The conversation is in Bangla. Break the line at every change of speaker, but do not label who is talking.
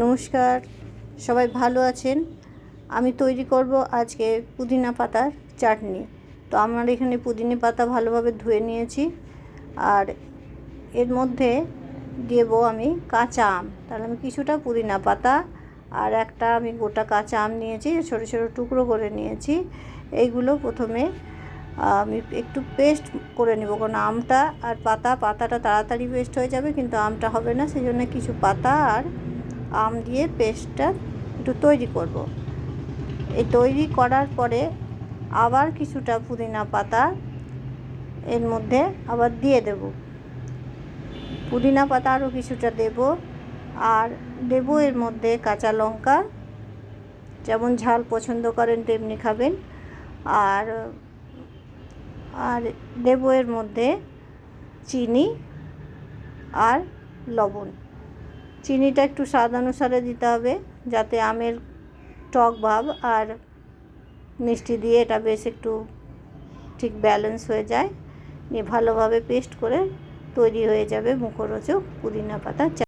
নমস্কার, সবাই ভালো আছেন? আমি তৈরি করব আজকে পুদিনা পাতার চাটনি। তো আমার এখানে পুদিনা পাতা ভালোভাবে ধুয়ে নিয়েছি আর এর মধ্যে দেবো আমি কাঁচা আম। তাহলে আমি কিছুটা পুদিনা পাতা আর একটা আমি গোটা কাঁচা আম নিয়েছি, ছোটো ছোটো টুকরো করে নিয়েছি। এইগুলো প্রথমে আমি একটু পেস্ট করে নেব কারণ আমটা আর পাতা, পাতাটা তাড়াতাড়ি পেস্ট হয়ে যাবে কিন্তু আমটা হবে না সেই জন্য কিছু পাতা আর আম দিয়ে পেস্টটা একটু তৈরি করব। এই তৈরি করার পরে আবার কিছুটা পুদিনা পাতা এর মধ্যে আবার দিয়ে দেব। পুদিনা পাতা আরও কিছুটা দেব আর দেব এর মধ্যে কাঁচা লঙ্কা, যেমন ঝাল পছন্দ করেন তেমনি খাবেন। আর আর দেবো এর মধ্যে চিনি আর লবণ। চিনিটা একটু স্বাদ অনুসারে দিতে হবে, যাতে আমের টক ভাব আর মিষ্টি দিয়ে এটা বেশ একটু ঠিক ব্যালেন্স হয়ে যায়। নিয়ে ভালোভাবে পেস্ট করে তৈরি হয়ে যাবে মুখরোচক পুদিনা পাতা।